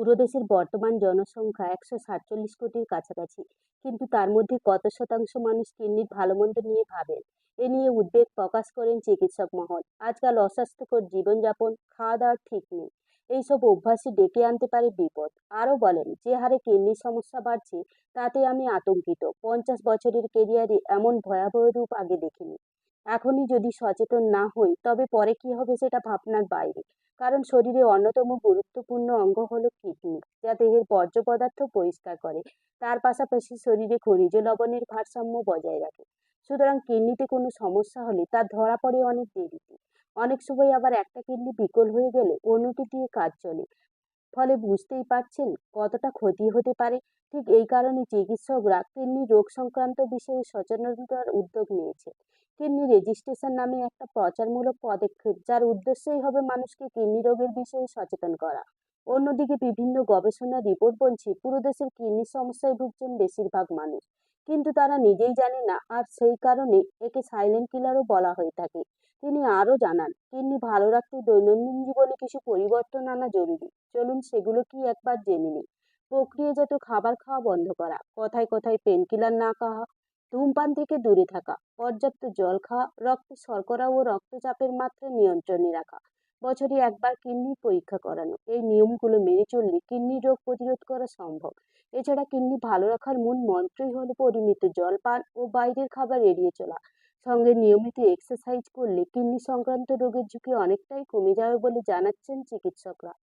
পুরো দেশের বর্তমান জনসংখ্যা একশো সাতচল্লিশ কোটির কাছাকাছি। কিন্তু তার মধ্যে কত শতাংশ মানুষ কিডনির ভালো মন্দ নিয়ে ভাবেন? এ নিয়ে উদ্বেগ প্রকাশ করেন চিকিৎসক মহল। আজকাল অস্বাস্থ্যকর জীবনযাপন খাওয়া দাওয়ার ঠিক নেই। এইসব অভ্যাসই ডেকে আনতে পারে বিপদ। আরও বলেন, যে হারে কিডনির সমস্যা বাড়ছে, তাতে আমি আতঙ্কিত। পঞ্চাশ বছরের কেরিয়ারে এমন ভয়াবহ রূপ আগে দেখিনি। এখনই যদি সচেতন না হই, তবে পরে কি হবে সেটা ভাবনার বাইরে। কারণ শরীরে অন্যতম গুরুত্বপূর্ণ অঙ্গ হলো কিডনি, যা দেহের বর্জ্য পদার্থ পরিষ্কার করে। তার পাশাপাশি শরীরে খনিজ লবণের ভারসাম্য বজায় রাখে। সুতরাং কিডনিতে কোনো সমস্যা হলে তা ধরা পড়ে অনেক দেরিতে। অনেক সময় আবার একটা কিডনি বিকল হয়ে গেলে অন্যটি দিয়ে কাজ চলে। ফলে বুঝতেই পারছেন কতটা ক্ষতি হতে পারে। ঠিক এই কারণে চিকিৎসকরা কিডনি রোগ সংক্রান্ত বিষয়ে সচেতনতার উদ্যোগ নিয়েছে কিডনি রেজিস্ট্রেশন নামে একটা প্রচারমূলক পদক্ষেপ, যার উদ্দেশ্যই হবে মানুষকে কিডনি রোগের বিষয়ে সচেতন করা। অন্যদিকে বিভিন্ন গবেষণার রিপোর্ট বলছে, পুরো দেশের কিডনি সমস্যায় ভুগছেন বেশিরভাগ মানুষ। কিন্তু তারা নিজেই জানে না, আর সেই কারণে একে সাইলেন্ট কিলারও বলা হয়ে থাকে। তিনি আরও জানান, কিডনি ভালো রাখতে দৈনন্দিন জীবনে কিছু পরিবর্তন আনা জরুরি। চলুন সেগুলো কি একবার জেনে নিই। প্রক্রিয়াজাত খাবার খাওয়া বন্ধ করা, কথায় কথায় পেনকিলার না খাওয়া ধূমপান থেকে দূরে থাকা, পর্যাপ্ত জল খাওয়া, রক্তে শর্করা ও রক্তচাপের মাত্রা নিয়ন্ত্রণে রাখা, বছরে একবার কিডনি পরীক্ষা করানো, এই নিয়মগুলো মেনে চললে কিডনি রোগ প্রতিরোধ করা সম্ভব। এছাড়া কিডনি ভালো রাখার মূল মন্ত্রই হলো পরিমিত জল পান ও বাইরের খাবার এড়িয়ে চলা। সঙ্গে নিয়মিত এক্সারসাইজ করলে কিডনি সংক্রান্ত রোগের ঝুঁকি অনেকটাই কমে যাবে বলে জানাচ্ছেন চিকিৎসকরা।